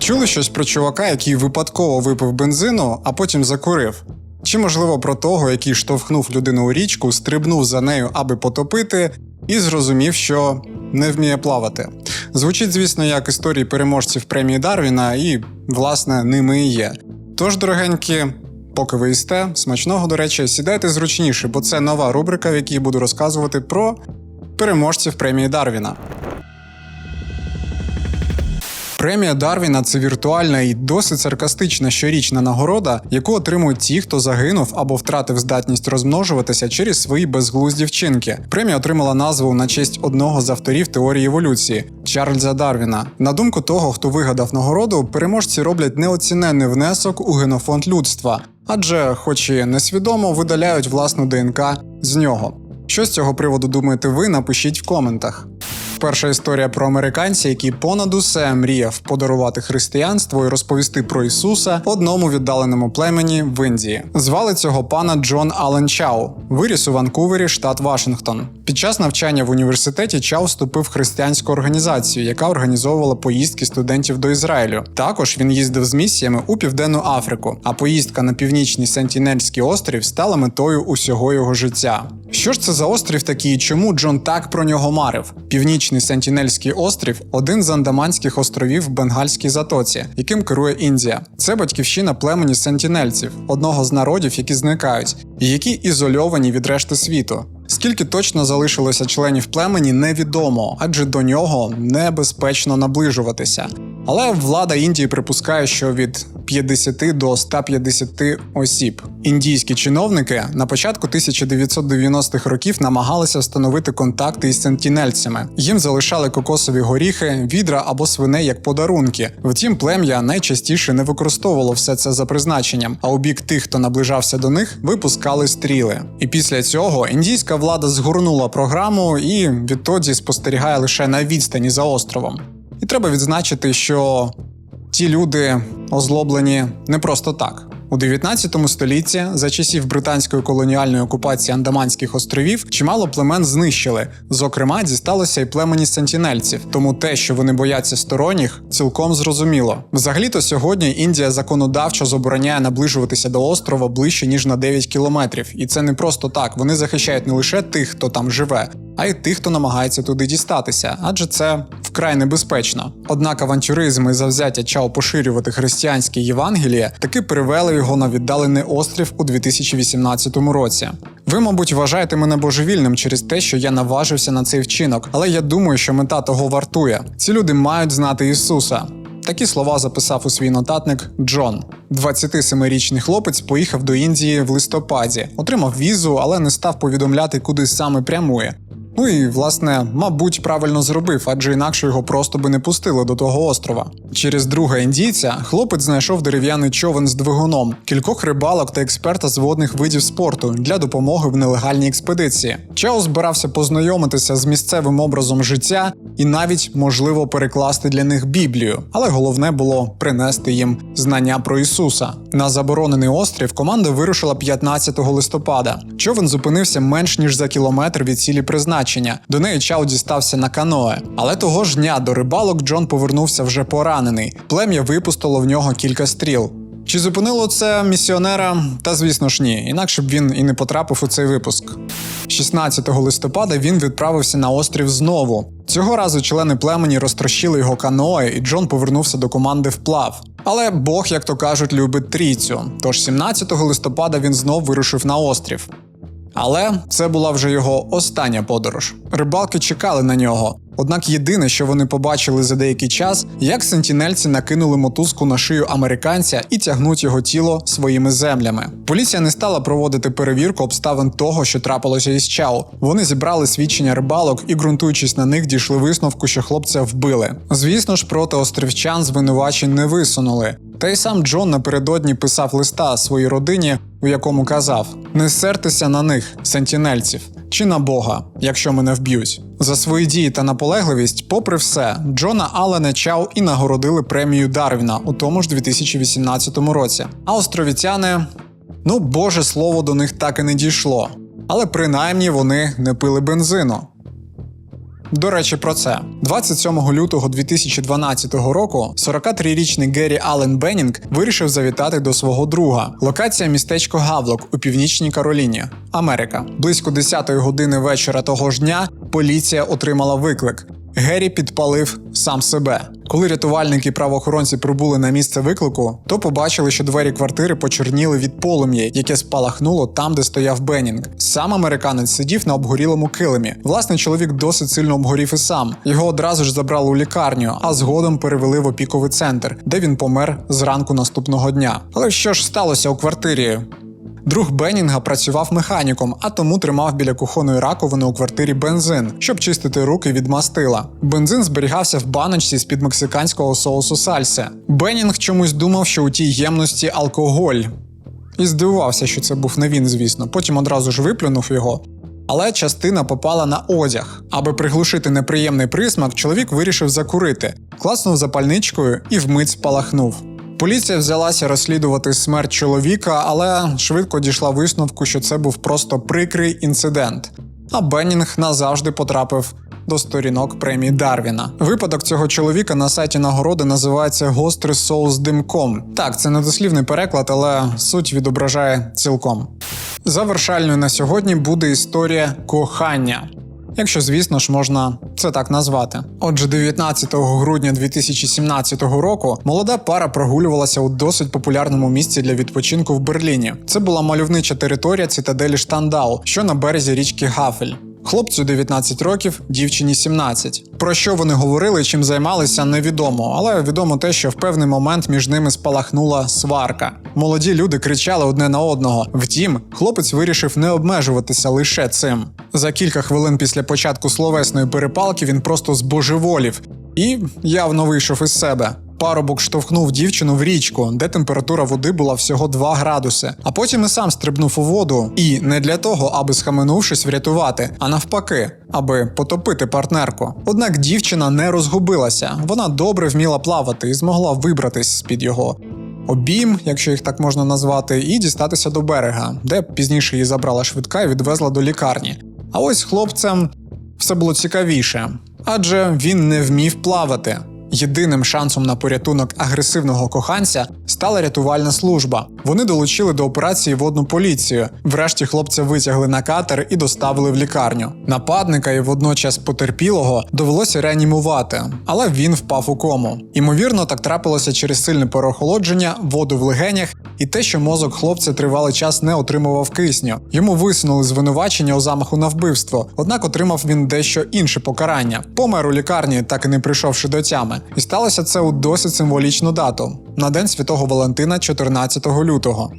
Чули щось про чувака, який випадково випив бензину, а потім закурив? Чи можливо про того, який штовхнув людину у річку, стрибнув за нею, аби потопити, і зрозумів, що не вміє плавати. Звучить, звісно, як історії переможців премії Дарвіна, і, власне, ними і є. Тож, дорогенькі, поки ви їсте, смачного, до речі, сідайте зручніше, бо це нова рубрика, в якій буду розказувати про переможців премії Дарвіна. Премія Дарвіна це віртуальна і досить саркастична щорічна нагорода, яку отримують ті, хто загинув або втратив здатність розмножуватися через свої безглузді вчинки. Премія отримала назву на честь одного з авторів теорії еволюції Чарльза Дарвіна. На думку того, хто вигадав нагороду, переможці роблять неоціненний внесок у генофонд людства, адже, хоч і несвідомо, видаляють власну ДНК з нього. Що з цього приводу думаєте ви? Напишіть в коментах. Перша історія про американця, який понад усе мріяв подарувати християнство і розповісти про Ісуса одному віддаленому племені в Індії. Звали цього пана Джон Ален Чау. Виріс у Ванкувері, штат Вашингтон. Під час навчання в університеті Чау вступив в християнську організацію, яка організовувала поїздки студентів до Ізраїлю. Також він їздив з місіями у Південну Африку, а поїздка на північний Сентінельський острів стала метою усього його життя. Що ж це за острів такий? Чому Джон так про нього марив? Північний Сентінельський острів один з Андаманських островів в Бенгальській затоці, яким керує Індія. Це батьківщина племені сентінельців, одного з народів, які зникають, і які ізольовані від решти світу. Скільки точно залишилося членів племені, невідомо, адже до нього небезпечно наближуватися. Але влада Індії припускає, що від 50 до 150 осіб. Індійські чиновники на початку 1990-х років намагалися встановити контакти із сентінельцями. Їм залишали кокосові горіхи, відра або свиней як подарунки. Втім, плем'я найчастіше не використовувало все це за призначенням, а у бік тих, хто наближався до них, випускали стріли. І після цього індійська влада згорнула програму і відтоді спостерігає лише на відстані за островом. І треба відзначити, що ті люди озлоблені не просто так. У 19 столітті, за часів британської колоніальної окупації Андаманських островів, чимало племен знищили. Зокрема, дісталося й племені сентінельців. Тому те, що вони бояться сторонніх, цілком зрозуміло. Взагалі-то сьогодні Індія законодавчо забороняє наближуватися до острова ближче ніж на 9 кілометрів. І це не просто так. Вони захищають не лише тих, хто там живе, а й тих, хто намагається туди дістатися, адже це вкрай небезпечно. Однак авантюризм і завзяття Чао поширювати християнське Євангеліє таки привели його на віддалений острів у 2018 році. Ви, мабуть, вважаєте мене божевільним через те, що я наважився на цей вчинок, але я думаю, що мета того вартує. Ці люди мають знати Ісуса. Такі слова записав у свій нотатник Джон. 27-річний хлопець поїхав до Індії в листопаді, отримав візу, але не став повідомляти, куди саме прямує. Ну і власне, мабуть, правильно зробив, адже інакше його просто би не пустили до того острова. Через друга індійця хлопець знайшов дерев'яний човен з двигуном, кількох рибалок та експерта з водних видів спорту для допомоги в нелегальній експедиції. Чао збирався познайомитися з місцевим образом життя і навіть можливо перекласти для них Біблію, але головне було принести їм знання про Ісуса. На заборонений острів команда вирушила 15 листопада. Човен зупинився менш ніж за кілометр від цілі призначення. До неї Чао дістався на каное. Але того ж дня до рибалок Джон повернувся вже поранений. Плем'я випустило в нього кілька стріл. Чи зупинило це місіонера? Та звісно ж ні, інакше б він і не потрапив у цей випуск. 16 листопада він відправився на острів знову. Цього разу члени племені розтрощили його каное, і Джон повернувся до команди вплав. Але Бог, як то кажуть, любить трійцю. Тож 17 листопада він знов вирушив на острів. Але це була вже його остання подорож. Рибалки чекали на нього. Однак єдине, що вони побачили за деякий час, як сентінельці накинули мотузку на шию американця і тягнуть його тіло своїми землями. Поліція не стала проводити перевірку обставин того, що трапилося із Чао. Вони зібрали свідчення рибалок і, ґрунтуючись на них, дійшли висновку, що хлопця вбили. Звісно ж, проти острівчан звинувачень не висунули. Та й сам Джон напередодні писав листа своїй родині, у якому казав: Не сертеся на них, сентінельців, чи на Бога, якщо мене вб'ють. За свої дії та наполегливість, попри все, Джона Аллена Чау і нагородили премію Дарвіна у тому ж 2018 році. А островітяни, ну боже слово, до них так і не дійшло. Але принаймні вони не пили бензину. До речі, про це 27 лютого 2012 року 43-річний Геррі Аллен Беннінг вирішив завітати до свого друга. Локація містечко Гавлок у північній Кароліні, Америка. Близько 10-ї години вечора того ж дня поліція отримала виклик. Геррі підпалив сам себе. Коли рятувальники і правоохоронці прибули на місце виклику, то побачили, що двері квартири почорніли від полум'я, яке спалахнуло там, де стояв Беннінг. Сам американець сидів на обгорілому килимі. Власне, чоловік досить сильно обгорів і сам. Його одразу ж забрали у лікарню, а згодом перевели в опіковий центр, де він помер зранку наступного дня. Але що ж сталося у квартирі? Друг Беннінга працював механіком, а тому тримав біля кухонної раковини у квартирі бензин, щоб чистити руки від мастила. Бензин зберігався в баночці з під мексиканського соусу сальсе. Беннінг чомусь думав, що у тій ємності алкоголь. І здивувався, що це був не він, звісно. Потім одразу ж виплюнув його. Але частина попала на одяг. Аби приглушити неприємний присмак, чоловік вирішив закурити, класнув запальничкою і вмить спалахнув. Поліція взялася розслідувати смерть чоловіка, але швидко дійшла висновку, що це був просто прикрий інцидент. А Беннінг назавжди потрапив до сторінок премії Дарвіна. Випадок цього чоловіка на сайті нагороди називається Гострий соус димком. Так, це не дослівний переклад, але суть відображає цілком. Завершальною на сьогодні буде історія кохання. Якщо, звісно ж, можна це так назвати. Отже, 19 грудня 2017 року молода пара прогулювалася у досить популярному місці для відпочинку в Берліні. Це була мальовнича територія цитаделі Штандау, що на березі річки Гафель. Хлопцю 19 років, дівчині 17. Про що вони говорили, чим займалися, невідомо, але відомо те, що в певний момент між ними спалахнула сварка. Молоді люди кричали одне на одного. Втім, хлопець вирішив не обмежуватися лише цим. За кілька хвилин після початку словесної перепалки він просто збожеволів і явно вийшов із себе. Парубок штовхнув дівчину в річку, де температура води була всього 2 градуси, а потім і сам стрибнув у воду. І не для того, аби схаменувшись врятувати, а навпаки, аби потопити партнерку. Однак дівчина не розгубилася, вона добре вміла плавати і змогла вибратись з під його. Обійм, якщо їх так можна назвати, і дістатися до берега, де пізніше її забрала швидка і відвезла до лікарні. А ось хлопцям все було цікавіше, адже він не вмів плавати. Єдиним шансом на порятунок агресивного коханця стала рятувальна служба. Вони долучили до операції водну поліцію. Врешті хлопця витягли на катер і доставили в лікарню. Нападника і водночас потерпілого довелося реанімувати, але він впав у кому. Ймовірно, так трапилося через сильне переохолодження, воду в легенях і те, що мозок хлопця тривалий час не отримував кисню. Йому висунули звинувачення у замаху на вбивство, однак отримав він дещо інше покарання. Помер у лікарні, так і не прийшовши до тями. І сталося це у досить символічну дату на день святого Валентина, 14 лютого.